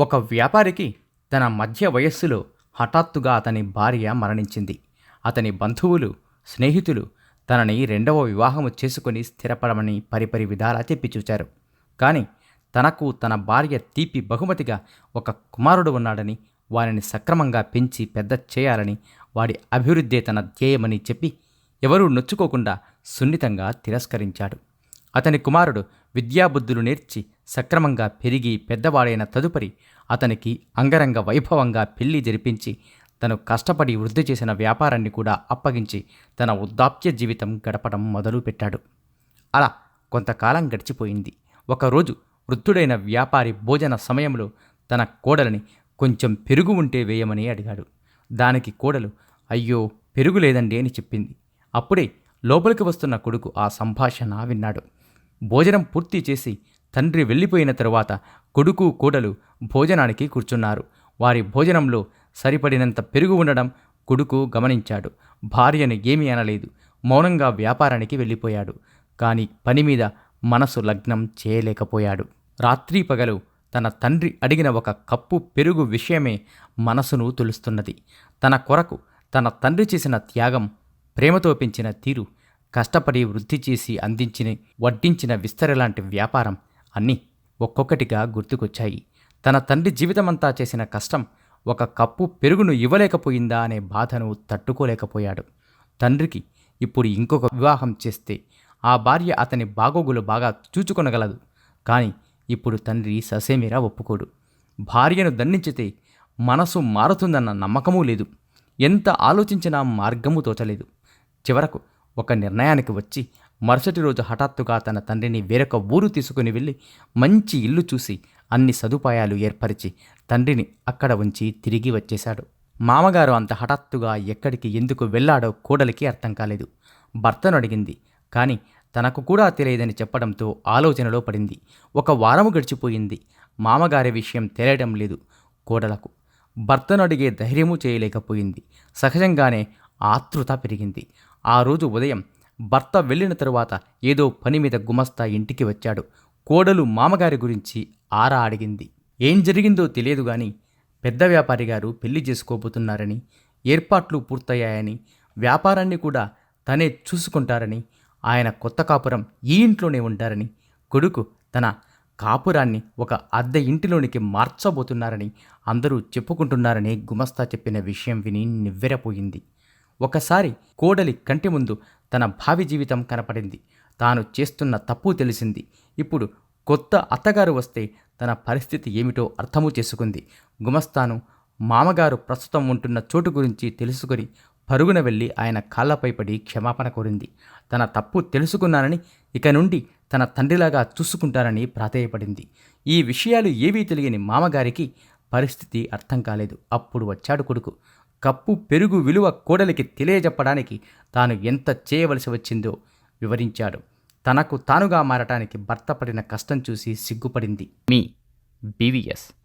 ఒక వ్యాపారికి తన మధ్య వయస్సులో హఠాత్తుగా అతని భార్య మరణించింది. అతని బంధువులు స్నేహితులు తనని రెండవ వివాహము చేసుకుని స్థిరపడమని పరిపరి విధాలా చెప్పిచూచారు కానీ తనకు తన భార్య తీపి బహుమతిగా ఒక కుమారుడు ఉన్నాడని వారిని సక్రమంగా పెంచి పెద్ద చేయాలని వాడి అభివృద్ధే తన ధ్యేయమని చెప్పి ఎవరూ నొచ్చుకోకుండా సున్నితంగా తిరస్కరించాడు. అతని కుమారుడు విద్యాబుద్ధులు నేర్చి సక్రమంగా పెరిగి పెద్దవాడైన తదుపరి అతనికి అంగరంగ వైభవంగా పెళ్ళి జరిపించి తను కష్టపడి వృద్ధి చేసిన వ్యాపారాన్ని కూడా అప్పగించి తన వృద్ధాప్య జీవితం గడపడం మొదలుపెట్టాడు. అలా కొంతకాలం గడిచిపోయింది. ఒకరోజు వృద్ధుడైన వ్యాపారి భోజన సమయంలో తన కోడలిని కొంచెం పెరుగు ఉంటే వేయమని అడిగాడు. దానికి కోడలు అయ్యో పెరుగు లేదండి అని చెప్పింది. అప్పుడే లోపలికి వస్తున్న కొడుకు ఆ సంభాషణ విన్నాడు. భోజనం పూర్తి చేసి తండ్రి వెళ్ళిపోయిన తరువాత కొడుకు కోడలు భోజనానికి కూర్చున్నారు. వారి భోజనంలో సరిపడినంత పెరుగు ఉండడం కొడుకు గమనించాడు. భార్యను ఏమీ అనలేదు. మౌనంగా వ్యాపారానికి వెళ్ళిపోయాడు. కానీ పని మీద మనసు లగ్నం చేయలేకపోయాడు. రాత్రి పగలు తన తండ్రి అడిగిన ఒక కప్పు పెరుగు విషయమే మనసును తులుస్తున్నది. తన కొరకు తన తండ్రి చేసిన త్యాగం ప్రేమతో పెంచిన తీరు కష్టపడి వృద్ధి చేసి అందించిన వడ్డించిన విస్తరలాంటి వ్యాపారం అన్నీ ఒక్కొక్కటిగా గుర్తుకొచ్చాయి. తన తండ్రి జీవితమంతా చేసిన కష్టం ఒక కప్పు పెరుగును ఇవ్వలేకపోయిందా అనే బాధను తట్టుకోలేకపోయాడు. తండ్రికి ఇప్పుడు ఇంకొక వివాహం చేస్తే ఆ భార్య అతని బాగోగులు బాగా చూచుకొనగలదు. కానీ ఇప్పుడు తండ్రి ససేమిరా ఒప్పుకోడు. భార్యను దండించితే మనసు మారుతుందన్న నమ్మకమూ లేదు. ఎంత ఆలోచించినా మార్గము తోచలేదు. చివరకు ఒక నిర్ణయానికి వచ్చి మరుసటి రోజు హఠాత్తుగా తన తండ్రిని వేరొక ఊరు తీసుకుని వెళ్ళి మంచి ఇల్లు చూసి అన్ని సదుపాయాలు ఏర్పరిచి తండ్రిని అక్కడ ఉంచి తిరిగి వచ్చేశాడు. మామగారు అంత హఠాత్తుగా ఎక్కడికి ఎందుకు వెళ్ళాడో కోడలికి అర్థం కాలేదు. భర్తను అడిగింది. కానీ తనకు కూడా తెలియదని చెప్పడంతో ఆలోచనలో పడింది. ఒక వారము గడిచిపోయింది. మామగారి విషయం తెలియడం లేదు కోడలకు. భర్తను అడిగే ధైర్యము చేయలేకపోయింది. సహజంగానే ఆతృత పెరిగింది. ఆ రోజు ఉదయం భర్త వెళ్ళిన తరువాత ఏదో పని మీద గుమస్తా ఇంటికి వచ్చాడు. కోడలు మామగారి గురించి ఆరా అడిగింది. ఏం జరిగిందో తెలియదు గాని పెద్ద వ్యాపారి గారు పెళ్ళి చేసుకోబోతున్నారని ఏర్పాట్లు పూర్తయ్యాయని వ్యాపారాన్ని కూడా తనే చూసుకుంటారని ఆయన కొత్త కాపురం ఈ ఇంట్లోనే ఉంటారని కొడుకు తన కాపురాన్ని ఒక అద్దె ఇంటిలోనికి మార్చబోతున్నారని అందరూ చెప్పుకుంటున్నారని గుమస్తా చెప్పిన విషయం విని నివ్వెరపోయింది. ఒకసారి కోడలి కంటి ముందు తన భావి జీవితం కనపడింది. తాను చేస్తున్న తప్పు తెలిసింది. ఇప్పుడు కొత్త అత్తగారు వస్తే తన పరిస్థితి ఏమిటో అర్థము చేసుకుంది. గుమస్తాను మామగారు ప్రస్తుతం ఉంటున్న చోటు గురించి తెలుసుకొని పరుగున వెళ్ళి ఆయన కాళ్ళపై పడి క్షమాపణ కోరింది. తన తప్పు తెలుసుకున్నానని ఇక నుండి తన తండ్రిలాగా చూసుకుంటానని ప్రాధేయపడింది. ఈ విషయాలు ఏవీ తెలియని మామగారికి పరిస్థితి అర్థం కాలేదు. అప్పుడు వచ్చాడు కొడుకు. కప్పు పెరుగు విలువ కోడలికి తెలియజెప్పడానికి తాను ఎంత చేయవలసి వచ్చిందో వివరించాడు. తనకు తానుగా మారటానికి భర్త పడిన కష్టం చూసి సిగ్గుపడింది. మీ బీవీఎస్